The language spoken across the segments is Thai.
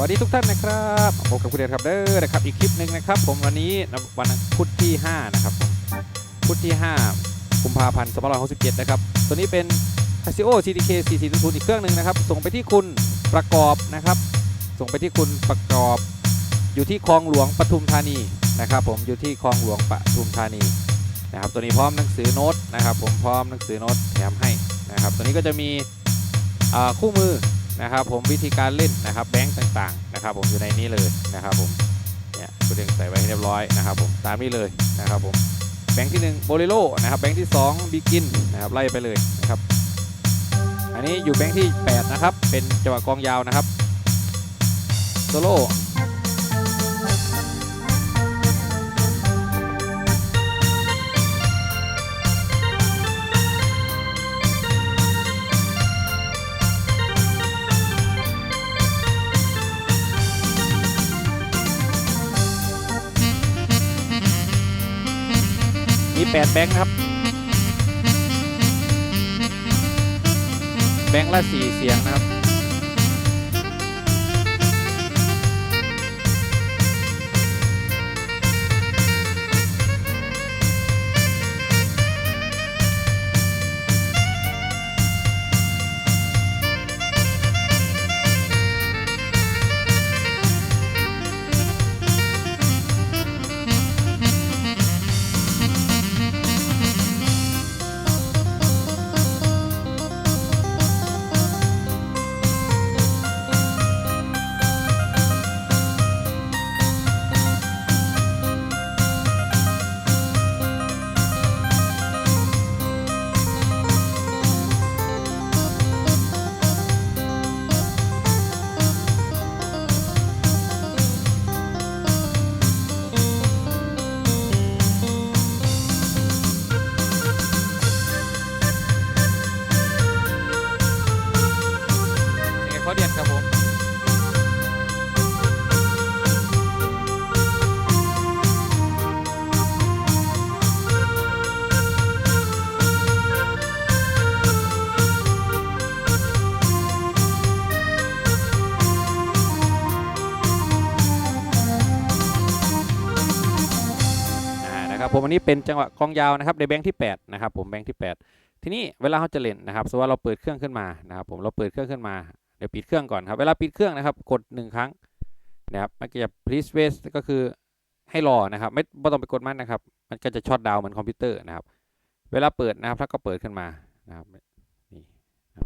วัสดีทุกท่านนะครับพบกับคุณเดชครับเด้อนะครับอีกคลิปหนึ่งนะครับ ผมวันนี้วันพุธที่ 5 นะครับพุธที่ 5 กุมภาพันธ์2567 นะครับ ตัวนี้เป็น Casio CDK 4400อีกเครื่องหนึ่งนะครับ ส่งไปที่คุณประกอบนะครับ ส่งไปที่คุณประกอบ อยู่ที่คลองหลวงปทุมธานีนะครับ ผมอยู่ที่คลองหลวงปทุมธานีนะครับ ตัวนี้พร้อมหนังสือโน้ตนะครับ ผมพร้อมหนังสือโน้ตแถมให้นะครับ ตัวนี้ก็จะมีคู่มือ นะครับผมวิธีการเล่นนะครับแบงค์ต่างๆนะครับผมอยู่ในนี้เลยนะครับผมเนี่ยคุณเองใส่ไว้ให้เรียบร้อยนะครับผมตามนี้เลยนะครับผมแบงค์ที่1โบลิโรนะครับแบงค์ที่2บิกินนะครับไล่ไปเลยนะครับอันนี้อยู่แบงค์ที่ 8 นะครับ เป็นจังหวะกองยาวนะครับโซโล่ 48 แบงค์ครับ แบงค์ละ 4 เสียงนะครับ นะครับผมอันนี้เป็นจังหวะกองยาวนะครับในแบงค์ที่8นะครับผมแบงค์ที่ 8 ทีนี้เวลาเขาจะเล่นนะครับสมมติว่าเราเปิดเครื่องขึ้นมานะครับผมเราเปิดเครื่องขึ้นมาเดี๋ยวปิดเครื่องก่อนครับเวลาปิดเครื่องนะครับกด 1 ครั้งนะครับมันก็จะ please wait ก็คือให้รอนะครับไม่ไม่ต้องไปกดมันนะครับ มันก็จะช็อตดาวน์เหมือนคอมพิวเตอร์นะครับ เวลาเปิดนะครับถ้าก็เปิดขึ้นมานะครับนี่นะ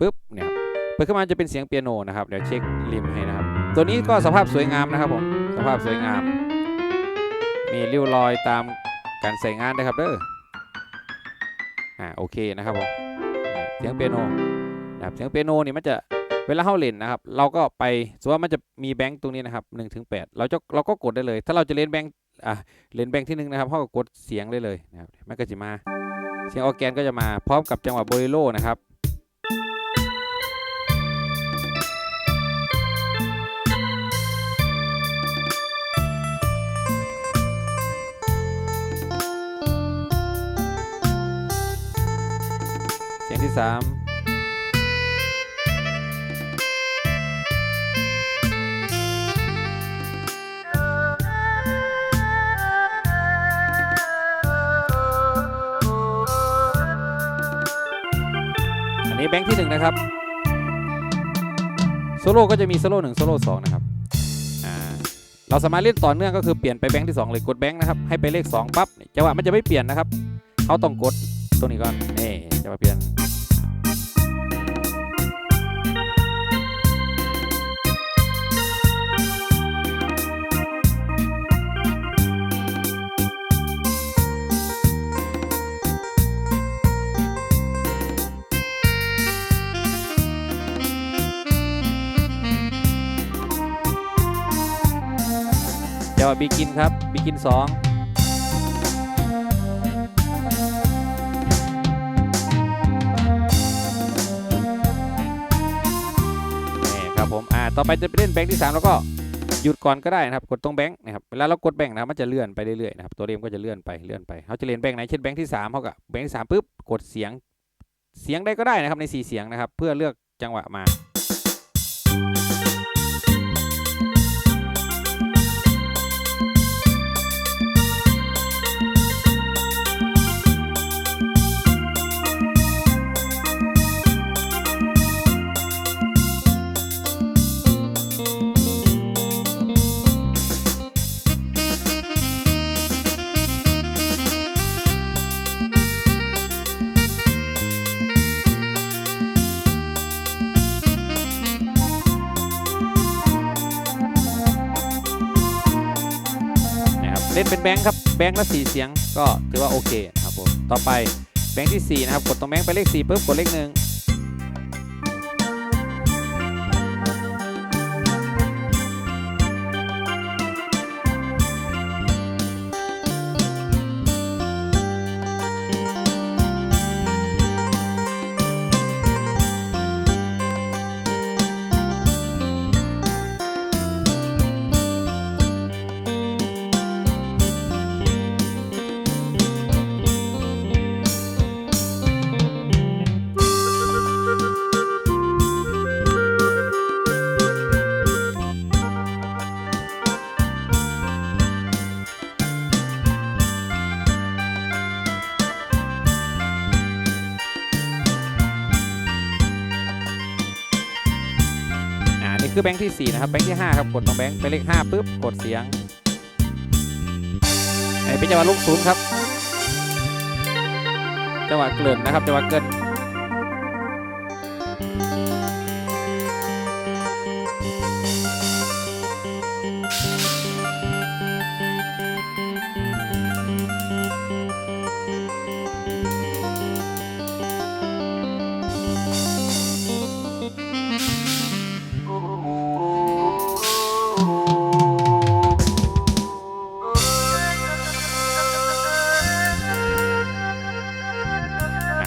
ปุ๊บเนี่ยเปิดขึ้นมาจะเป็นเสียงเปียโนนะครับเดี๋ยวเช็คริมให้นะครับ ตัวนี้ก็สภาพสวยงามนะครับผมสภาพสวยงาม มีริ้วรอยตามการใส่งานนะครับเด้ออ่าโอเคนะครับผมเสียงเปียโนนะครับเสียงเปียโนนี่มันจะเวลาเข้าเล่นนะครับ เราก็ไปสมมติว่ามันจะมีแบงค์ตรงนี้นะครับ1ถึง8เราจะเราก็กดได้เลย ถ้าเราจะเล่นแบงค์อ่าเล่นแบงค์ที่หนึ่งนะครับเขาก็กดเสียงได้เลยนะครับมันก็จะมา เสียงออแกนก็จะมาพร้อมกับจังหวะโบเลโรนะครับ สามอันนี้แบงค์ที่หนึ่งนะครับโซโล่ก็จะมีโซโล่หนึ่งโซโล่สองนะครับเราสามารถเล่นต่อเนื่องก็คือเปลี่ยนไปแบงค์ที่สองเลยกดแบงค์นะครับให้ไปเลขสองปั๊บจังหวะมันจะไม่เปลี่ยนนะครับเขาต้องกดตัวนี้ก่อนนี่จะมาเปลี่ยน เดี๋ยวบีกินครับบีกินสองนี่ครับผมอ่าต่อไปจะไปเล่นแบงค์ที่ 3 แล้วก็หยุดก่อนก็ได้นะครับ กดตรงแบงค์นะครับเวลาเรากดแบงค์นะมันจะเลื่อนไปเรื่อยๆนะครับตัวเรมก็จะเลื่อนไปเลื่อนไปเขาจะเล่นแบงค์ไหนเช่นแบงค์ที่3เขากับแบงค์ที่3ปุ๊บกดเสียงเสียงใดก็ได้นะครับใน 4 เสียงนะครับ เพื่อเลือกจังหวะมา เล่นเป็นแบงค์ครับแบงค์ละ4เสียงก็ถือว่าโอเคครับผมต่อไปแบงค์ที่4นะครับกดตรงแบงค์ไปเลข4ปุ๊บกดเลขหนึ่ง คือแบงค์ที่ 4 นะครับ แบงค์ที่ 5 ครับ กดตรงแบงค์ไปเลข5ปุ๊บ กดเสียงไอ้เป็นจังหวะลูกศูนย์ครับ จังหวะเกลื่อนนะครับ จังหวะเกิน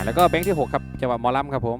แล้วก็แบงค์ที่ 6 ครับจังหวัดมอลำครับผม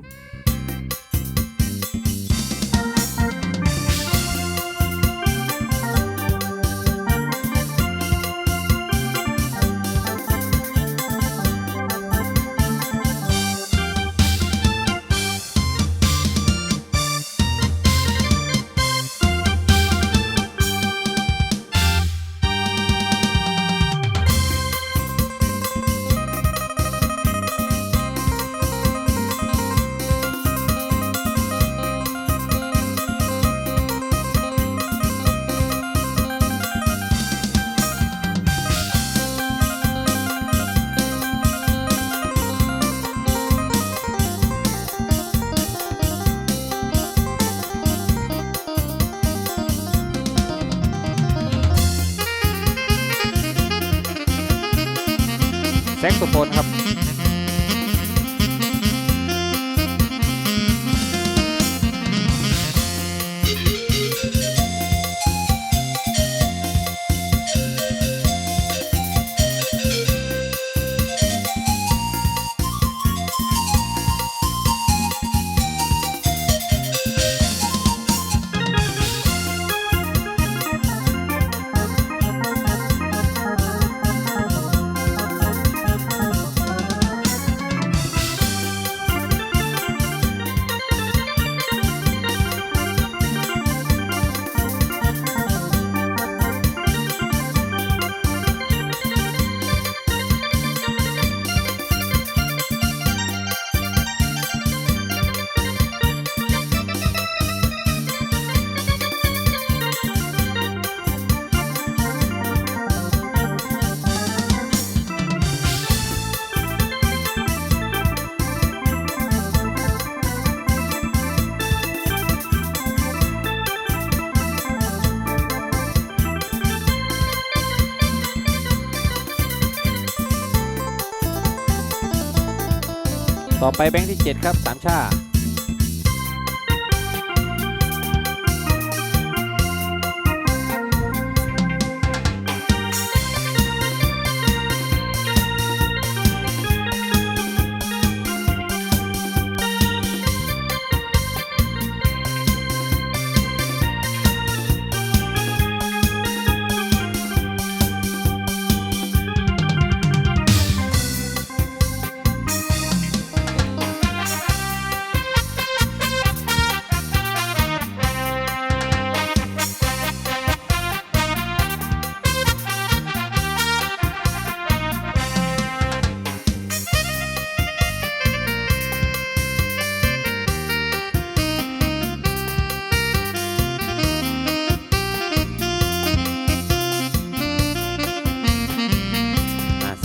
ต่อไปแบงค์ที่ 7 ครับสามชา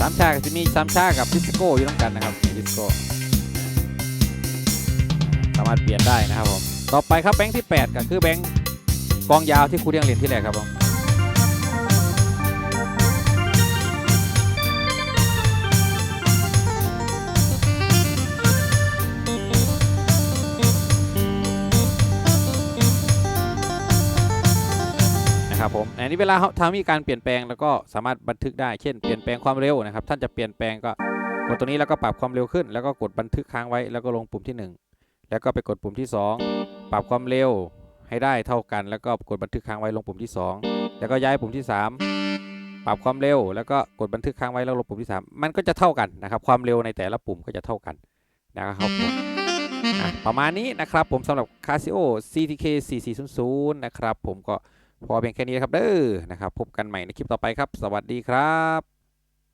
ามชาก็จะมีสามชากับดิสโก้อยู่ต้องกันนะครับดิสโก้สามารถเปลี่ยนได้นะครับผมต่อไปครับแบงค์ที่ 8 ก็คือแบงค์กองยาวที่ครูเรียงเรียนที่แรกครับผม อันนี้เวลาเขาทำมีการเปลี่ยนแปลงแล้วก็สามารถบันทึกได้ เช่น เปลี่ยนแปลงความเร็วนะครับ ท่านจะเปลี่ยนแปลงก็กดตัวนี้แล้วก็ปรับความเร็วขึ้น แล้วก็กดบันทึกค้างไว้ แล้วก็ลงปุ่มที่ 1 แล้วก็ไปกดปุ่มที่ 2 ปรับความเร็วให้ได้เท่ากัน แล้วก็กดบันทึกค้างไว้ลงปุ่มที่ 2 แล้วก็ย้ายปุ่มที่ 3 ปรับความเร็ว แล้วก็กดบันทึกค้างไว้แล้วลงปุ่มที่ 3 มันก็จะเท่ากันนะครับ ความเร็วในแต่ละปุ่มก็จะเท่ากันนะครับผมประมาณนี้นะครับผมสำหรับ Casio CTK 4400 นะครับผมก็ พอเพียงแค่นี้ครับเด้อนะครับ พบกันใหม่ในคลิปต่อไปครับ สวัสดีครับ